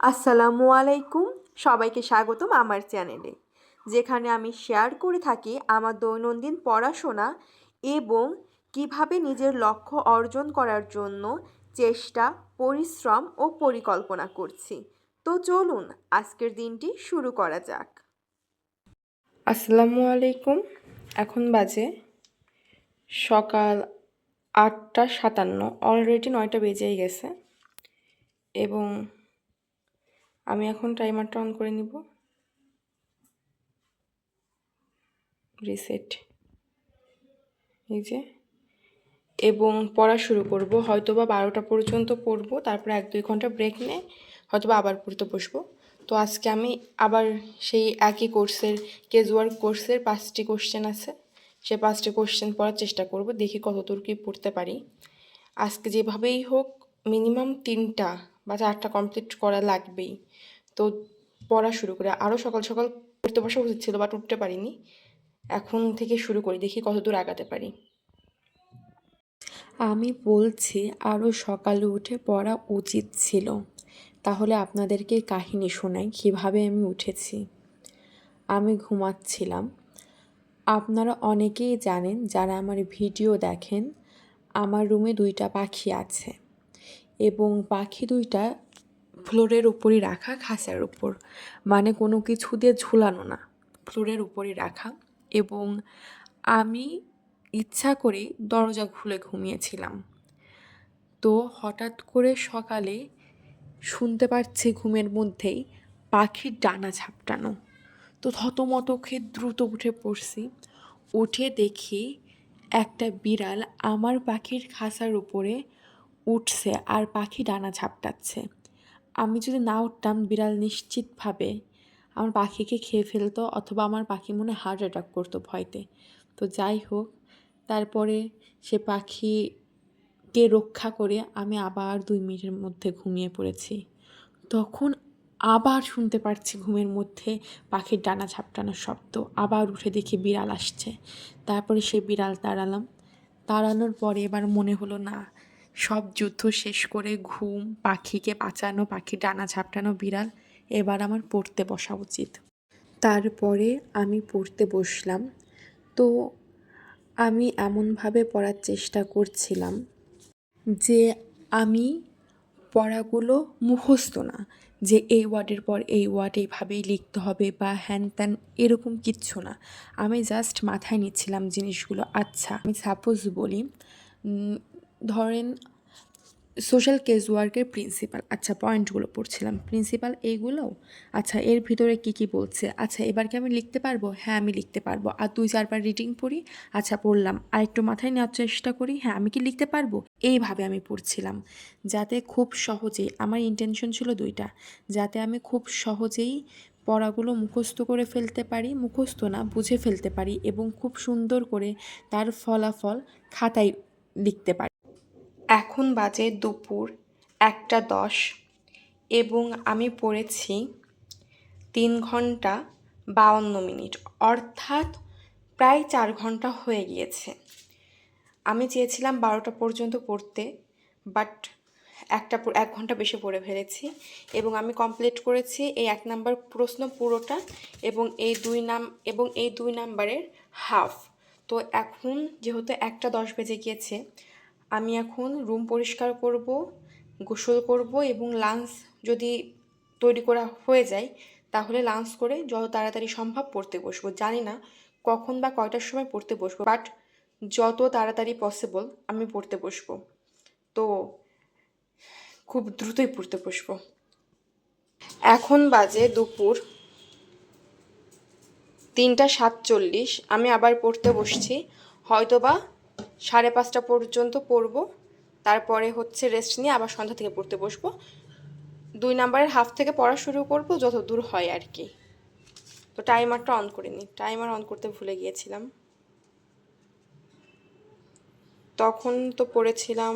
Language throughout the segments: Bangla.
আসসালামু আলাইকুম। সবাইকে স্বাগতম আমার চ্যানেলে। যেখানে আমি শেয়ার করে থাকি আমার দৈনন্দিন পড়াশোনা এবং কীভাবে নিজের লক্ষ্য অর্জন করার জন্য চেষ্টা, পরিশ্রম ও পরিকল্পনা করছি। তো চলুন, আজকের দিনটি শুরু করা যাক। আসসালামু আলাইকুম। এখন বাজে সকাল আটটা সাতান্ন। অলরেডি নয়টা বেজেই গেছে। এবং আমি এখন টাইমারটা অন করে নিব। রিসেট এই যে। এবং পড়া শুরু করব। হয়তো বা বারোটা পর্যন্ত পড়ব, তারপরে এক দুই ঘণ্টা ব্রেক নিয়ে হয়তো বা আবার পড়তে বসবো। তো আজকে আমি আবার সেই একই কোর্সের কেজুয়াল কোর্সের পাঁচটি কোশ্চেন আছে। সে পাঁচটি কোশ্চেন পড়ার চেষ্টা করব, দেখি কতদূর কি পড়তে পারি। আজকে যেভাবেই হোক মিনিমাম তিনটা বা চারটা কমপ্লিট করা লাগবেই। তো পড়া শুরু করে আরও সকাল সকাল পড়তে বসা উচিত ছিল বাট উঠতে পারিনি। এখন থেকে শুরু করি, দেখি কতদূর আগাতে পারি। আমি বলছি আরও সকালে উঠে পড়া উচিত ছিল। তাহলে আপনাদেরকে কাহিনী শোনাই, কীভাবে আমি উঠেছি। আমি ঘুমাচ্ছিলাম। আপনারা অনেকেই জানেন, যারা আমার ভিডিও দেখেন, আমার রুমে দুইটা পাখি আছে। এবং পাখি দুইটা ফ্লোরের উপরই রাখা খাঁচার উপর। মানে কোনো কিছু দিয়ে ঝুলানো না, ফ্লোরের উপরই রাখা। এবং আমি ইচ্ছা করে দরজা খুলে ঘুমিয়েছিলাম। তো হঠাৎ করে সকালে শুনতে পাচ্ছি ঘুমের মধ্যেই পাখির ডানা ঝাপটানো। তো থতমত খেয়ে দ্রুত উঠে পড়ছি। উঠে দেখি একটা বিড়াল আমার পাখির খাঁচার উপরে উঠছে আর পাখি ডানা ঝাপটাচ্ছে। আমি যদি না উঠতাম বিড়াল নিশ্চিতভাবে আমার পাখিকে খেয়ে ফেলতো অথবা আমার পাখি মনে হার্ট অ্যাটাক করতো ভয়তে। তো যাই হোক, তারপরে সে পাখিকে রক্ষা করে আমি আবার দুই মিনিটের মধ্যে ঘুমিয়ে পড়েছি। তখন আবার শুনতে পারছি ঘুমের মধ্যে পাখির ডানা ঝাপটানোর শব্দ। আবার উঠে দেখি বিড়াল আসছে। তারপরে সেই বিড়াল তাড়ালাম তাড়ানোর পরে এবার মনে হলো, না সব যুদ্ধ শেষ করে ঘুম, পাখিকে বাঁচানো পাখির ডানা ঝাপটানো, বিড়াল, এবার আমার পড়তে বসা উচিত। তারপরে আমি পড়তে বসলাম। তো আমি এমনভাবে পড়ার চেষ্টা করছিলাম যে আমি পড়াগুলো মুখস্থ না, যে এই ওয়ার্ডের পর এই ওয়ার্ড এইভাবেই লিখতে হবে বা হ্যান ত্যান এরকম কিচ্ছু না। আমি জাস্ট মাথায় নিচ্ছিলাম জিনিসগুলো। আচ্ছা আমি সাপোজ বলি ধরেন সোশ্যাল কেস ওয়ার্কের প্রিন্সিপাল আচ্ছা পয়েন্টগুলো পড়ছিলাম। প্রিন্সিপাল এইগুলো? আচ্ছা এর ভিতরে কি কি বলছে? আচ্ছা এবার কি আমি লিখতে পারব? হ্যাঁ আমি লিখতে পারব। আর দুই, চারবার রিডিং পড়ি? আচ্ছা পড়লাম। আর একটু মাথায় নেওয়ার চেষ্টা করি? হ্যাঁ আমি কি লিখতে পারব? এইভাবে আমি পড়ছিলাম। যাতে খুব সহজেই, আমার ইন্টেনশন ছিল দুইটা। যাতে আমি খুব সহজেই পড়াগুলো মুখস্থ করে ফেলতে পারি, মুখস্থ না, বুঝে ফেলতে পারি এবং খুব সুন্দর করে তার ফলাফল খাতায় লিখতে পারি। এখন বাজে দুপুর একটা দশ এবং আমি পড়েছি তিন ঘণ্টা বাউন্ন মিনিট, অর্থাৎ প্রায় চার ঘণ্টা হয়ে গিয়েছে। আমি চেয়েছিলাম বারোটা পর্যন্ত পড়তে বাট একটা এক ঘণ্টা বেশি পড়ে ফেলেছি এবং আমি কমপ্লিট করেছি এই এক নাম্বার প্রশ্ন পুরোটা এবং এই দুই নাম, এবং এই দুই নাম্বারের হাফ তো এখন যেহেতু একটা দশ বেজে গিয়েছে আমি এখন রুম পরিষ্কার করব, গোসল করব এবং লাঞ্চ যদি তৈরি করা হয়ে যায়, তাহলে লাঞ্চ করে যত তাড়াতাড়ি সম্ভব পড়তে বসবো। জানি না কখন বা কয়টার সময় পড়তে বসবো বাট যত তাড়াতাড়ি পসিবল আমি পড়তে বসবো। তো খুব দ্রুতই পড়তে বসবো। এখন বাজে দুপুর তিনটা সাতচল্লিশ, আমি আবার পড়তে বসছি, হয়তোবা সাড়ে পাঁচটা পর্যন্ত পড়ব। তারপরে হচ্ছে রেস্ট নিয়ে আবার সন্ধ্যা থেকে পড়তে বসবো। দুই নাম্বারের হাফ থেকে পড়া শুরু করব, যত দূর হয় আর কি। তো টাইমারটা অন করে নিই টাইমার অন করতে ভুলে গিয়েছিলাম। তখন তো পড়েছিলাম।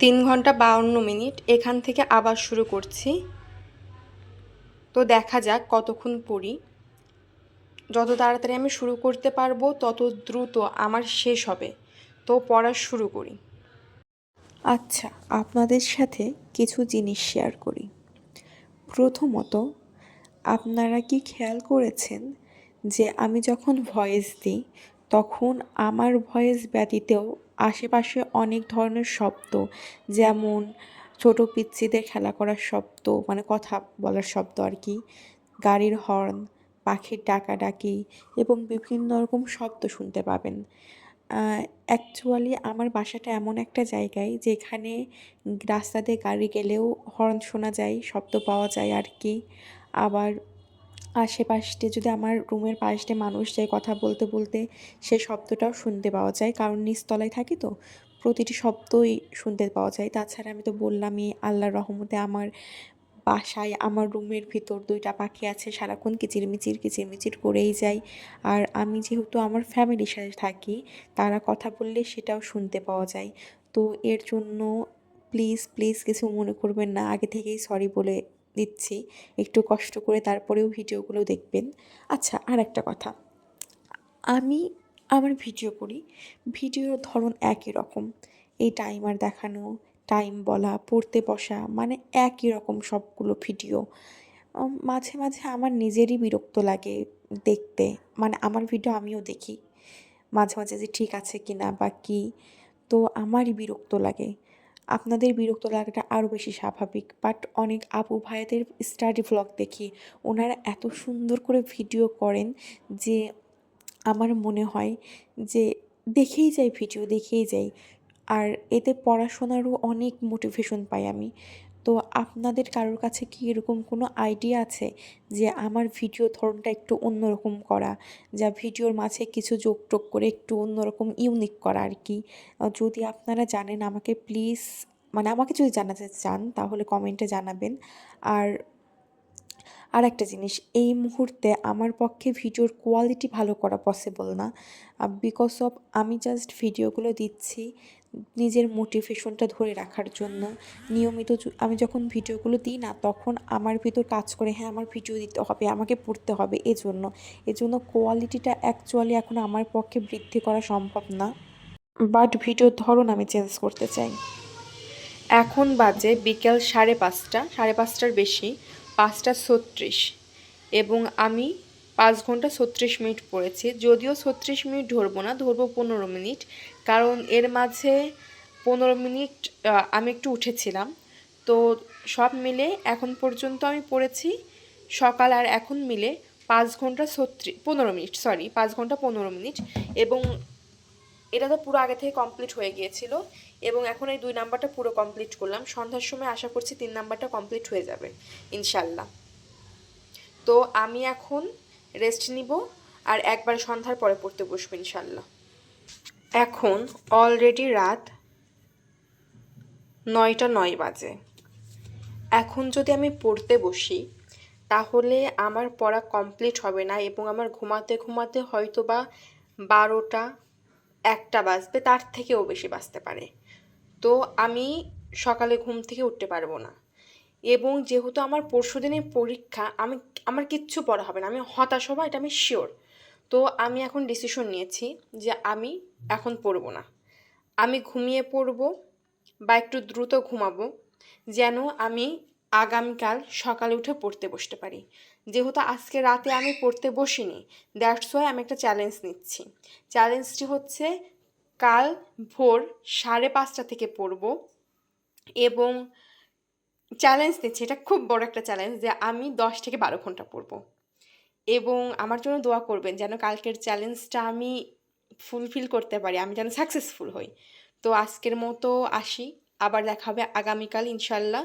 তিন ঘণ্টা বাউন্ন মিনিট। এখান থেকে আবার শুরু করছি। তো দেখা যাক কতক্ষণ পড়ি। যত তাড়াতাড়ি আমি শুরু করতে পারব, তত দ্রুত আমার শেষ হবে। তো পড়া শুরু করি। আচ্ছা আপনাদের সাথে কিছু জিনিস শেয়ার করি। প্রথমত, আপনারা কি খেয়াল করেছেন যে আমি যখন ভয়েস দিই, তখন আমার ভয়েস ব্যতীতেও আশেপাশে অনেক ধরনের শব্দ, যেমন ছোট পিচ্ছিদের খেলা করার শব্দ মানে কথা বলার শব্দ আর কি। গাড়ির হর্ন, পাখির ডাকাডাকি এবং বিভিন্ন রকম শব্দ শুনতে পাবেন। অ্যাকচুয়ালি আমার বাসাটা এমন একটা জায়গায় যেখানে রাস্তা দিয়ে গাড়ি গেলেও হর্ন শোনা যায়, শব্দ পাওয়া যায় আর কি। আবার আশেপাশে যদি আমার রুমের পাশ মানুষ যায় কথা বলতে বলতে সে শব্দটাও শুনতে পাওয়া যায়, কারণ নিচতলায় থাকি তো। প্রতিটি শব্দই শুনতে পাওয়া যায়। তাছাড়া আমি তো বললামই, আল্লাহর রহমতে আমার বাসায়, আমার রুমের ভিতর দুইটা পাখি আছে, সারাক্ষণ কিচিরমিচির কিচিরমিচির করেই যায় আর আমি যেহেতু আমার ফ্যামিলির সাথে থাকি, তারা কথা বললে সেটাও শুনতে পাওয়া যায়। তো এর জন্য প্লিজ প্লিজ কিছু মনে করবেন না। আগে থেকেই সরি বলে দিচ্ছি। একটু কষ্ট করে তারপরেও ভিডিওগুলো দেখবেন। আচ্ছা আর একটা কথা। আমি আমার ভিডিও করি। ভিডিওর ধরন একই রকম। এই টাইমার দেখানো টাইম বলা, পড়তে বসা মানে একই রকম সবগুলো ভিডিও। মাঝে মাঝে আমার নিজেরই বিরক্ত লাগে দেখতে। মানে আমার ভিডিও আমিও দেখি। মাঝে মাঝে যে ঠিক আছে কি না বা কী, তো আমারই বিরক্ত লাগে। আপনাদের বিরক্ত লাগাটা আরও বেশি স্বাভাবিক। বাট অনেক আপু ভাইয়াদের স্টাডি ভ্লগ দেখি। ওনারা এত সুন্দর করে ভিডিও করেন যে আমার মনে হয় যে দেখেই যাই ভিডিও, দেখেই যাই। আর এতে পড়াশোনারও অনেক মোটিভেশন পাই আমি। তো আপনাদের কারোর কাছে কি এরকম কোনো আইডিয়া আছে যে আমার ভিডিও ধরনটা একটু অন্যরকম করা, যা ভিডিওর মাঝে কিছু যোগ টোগ করে একটু অন্যরকম ইউনিক করা আর কি? যদি আপনারা জানেন আমাকে প্লিজ মানে আমাকে যদি জানাতে চান তাহলে কমেন্টে জানাবেন। আর আর একটা জিনিস, এই মুহূর্তে আমার পক্ষে ভিডিওর কোয়ালিটি ভালো করা পসিবল না। বিকজ অফ আমি জাস্ট ভিডিওগুলো দিচ্ছি নিজের মোটিভেশনটা ধরে রাখার জন্য। নিয়মিত আমি যখন ভিডিওগুলো দিই না, তখন আমার ভিতর কাজ করে হ্যাঁ আমার ভিডিও দিতে হবে, আমাকে পড়তে হবে এজন্য। এজন্য কোয়ালিটিটা অ্যাকচুয়ালি এখন আমার পক্ষে বৃদ্ধি করা সম্ভব না। বাট ভিডিওর ধরন আমি চেঞ্জ করতে চাই। এখন বাজে বিকেল সাড়ে পাঁচটা, সাড়ে পাঁচটার বেশি। পাঁচটা ছত্রিশ। এবং আমি পাঁচ ঘণ্টা ছত্রিশ মিনিট পড়েছি। যদিও ছত্রিশ মিনিট ধরবো না, ধরবো পনেরো মিনিট। কারণ এর মাঝে পনেরো মিনিট আমি একটু উঠেছিলাম। তো সব মিলে এখন পর্যন্ত আমি পড়েছি, সকাল আর এখন মিলে পাঁচ ঘণ্টা ছত্রিশ পনেরো মিনিট সরি পাঁচ ঘণ্টা পনেরো মিনিট। এবং এটা তো পুরো আগে থেকে কমপ্লিট হয়ে গিয়েছিল এবং এখন এই দুই নাম্বারটা পুরো কমপ্লিট করলাম। সন্ধ্যার সময় আশা করছি তিন নাম্বারটা কমপ্লিট হয়ে যাবে ইনশাল্লাহ তো আমি এখন রেস্ট নিব আর একবার সন্ধ্যার পরে পড়তে বসবো ইনশাল্লাহ এখন অলরেডি রাত নয়টা নয় বাজে। এখন যদি আমি পড়তে বসি, তাহলে আমার পড়া কমপ্লিট হবে না এবং আমার ঘুমাতে ঘুমাতে হয়তো বা বারোটা একটা বাজবে, তার থেকেও বেশি বাজতে পারে। তো আমি সকালে ঘুম থেকে উঠতে পারব না। এবং যেহেতু আমার পরশু দিনের পরীক্ষা, আমি, আমার কিচ্ছু পড়া হবে না। আমি হতাশ হব, এটা আমি শিওর তো আমি এখন ডিসিশন নিয়েছি যে আমি এখন পড়ব না। আমি ঘুমিয়ে পড়ব বা একটু দ্রুত ঘুমাবো, যেন আমি আগামীকাল সকালে উঠে পড়তে বসতে পারি। যেহেতু আজকে রাতে আমি পড়তে বসিনি দ্যাটস ওয়াই আমি একটা চ্যালেঞ্জ নিচ্ছি। চ্যালেঞ্জটি হচ্ছে কাল ভোর সাড়ে পাঁচটা থেকে পড়ব এবং চ্যালেঞ্জ নিচ্ছি। এটা খুব বড় একটা চ্যালেঞ্জ যে আমি দশ থেকে বারো ঘণ্টা পড়ব। এবং আমার জন্য দোয়া করবেন যেন কালকের চ্যালেঞ্জটা আমি ফুলফিল করতে পারি, আমি যেন সাকসেসফুল হই। তো আজকের মতো আসি, আবার দেখা হবে আগামীকাল ইনশাল্লাহ।